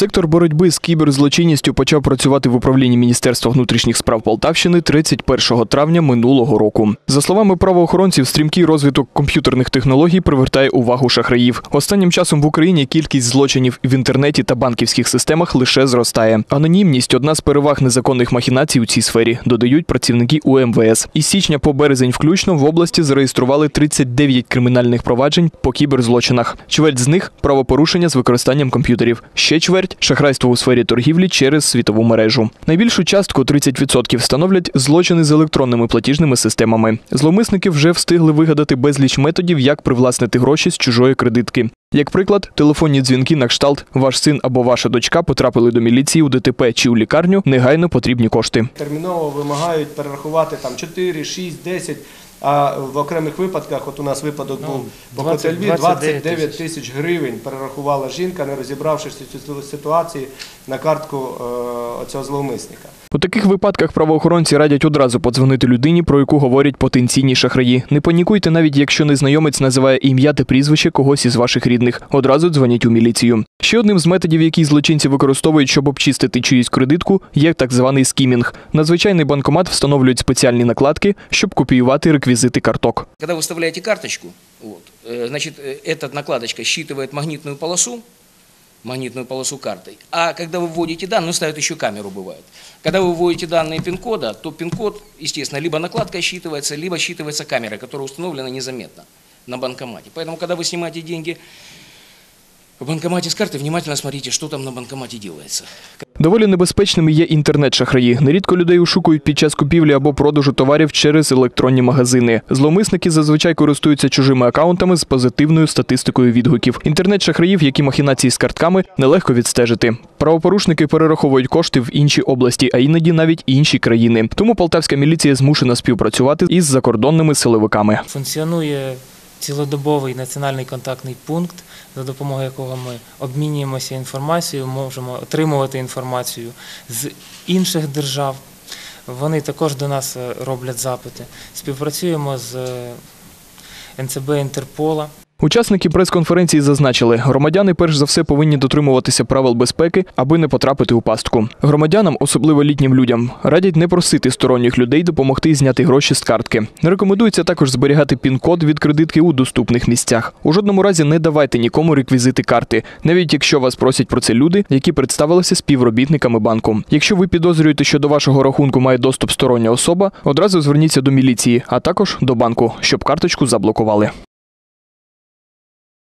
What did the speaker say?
Сектор боротьби з кіберзлочинністю почав працювати в управлінні Міністерства внутрішніх справ Полтавщини 31 травня минулого року. За словами правоохоронців, стрімкий розвиток комп'ютерних технологій привертає увагу шахраїв. Останнім часом в Україні кількість злочинів в інтернеті та банківських системах лише зростає. Анонімність одна з переваг незаконних махінацій у цій сфері, додають працівники УМВС. Із січня по березень включно в області зареєстрували 39 кримінальних проваджень по кіберзлочинах. Чверть з них правопорушення з використанням комп'ютерів. Ще чверть шахрайство у сфері торгівлі через світову мережу. Найбільшу частку 30% становлять злочини з електронними платіжними системами. Зловмисники вже встигли вигадати безліч методів, як привласнити гроші з чужої кредитки. Як приклад, телефонні дзвінки на кшталт «Ваш син або ваша дочка потрапили до міліції у ДТП чи у лікарню, негайно потрібні кошти. терміново вимагають перерахувати там 4, 6, 10, а в окремих випадках, от у нас випадок Ну, був по 20 Котельві, 29 29 тисяч гривень перерахувала жінка, не розібравшись у цій ситуації на картку е, оцього зловмисника. У таких випадках правоохоронці радять одразу подзвонити людині, про яку говорять потенційні шахраї. Не панікуйте, навіть якщо незнайомець називає ім'я та прізвище когось із ваших рідних. Одразу дзвоніть у міліцію. Ще одним з методів, які злочинці використовують, щоб обчистити чиюсь кредитку, є так званий скімінг. На звичайний банкомат встановлюють спеціальні накладки, щоб копіювати реквізити карток. Когда вы вставляете карточку, вот, э, значит, э, эта накладочка считывает магнитную полосу, магнитную полосу картой, а когда вы вводите данные, ну, ставят еще камеру бывает, когда вы вводите данные пин-кода, то пин-код, естественно, либо накладка считывается, либо считывается камера, которая установлена незаметно на банкомате. Поэтому, когда вы снимаете деньги в банкомате с карты, внимательно смотрите, что там на банкомате делается. Доволі небезпечними є інтернет-шахраї. Нерідко людей ошукують під час купівлі або продажу товарів через електронні магазини. Зловмисники зазвичай користуються чужими акаунтами з позитивною статистикою відгуків. Інтернет-шахраїв, які махінації з картками, нелегко відстежити. Правопорушники перераховують кошти в інші області, а іноді навіть інші країни. Тому полтавська міліція змушена співпрацювати із закордонними силовиками. Функціонує цілодобовий національний контактний пункт, за допомогою якого ми обмінюємося інформацією, можемо отримувати інформацію з інших держав. Вони також до нас е, роблять запити. Співпрацюємо з е, НЦБ Інтерпола. Учасники прес-конференції зазначили, громадяни перш за все повинні дотримуватися правил безпеки, аби не потрапити у пастку. Громадянам, особливо літнім людям, радять не просити сторонніх людей допомогти зняти гроші з картки. Не рекомендується також зберігати пін-код від кредитки у доступних місцях. У жодному разі не давайте нікому реквізити карти, навіть якщо вас просять про це люди, які представилися співробітниками банку. Якщо ви підозрюєте, що до вашого рахунку має доступ стороння особа, одразу зверніться до міліції, а також до банку, щоб карточку заблокували.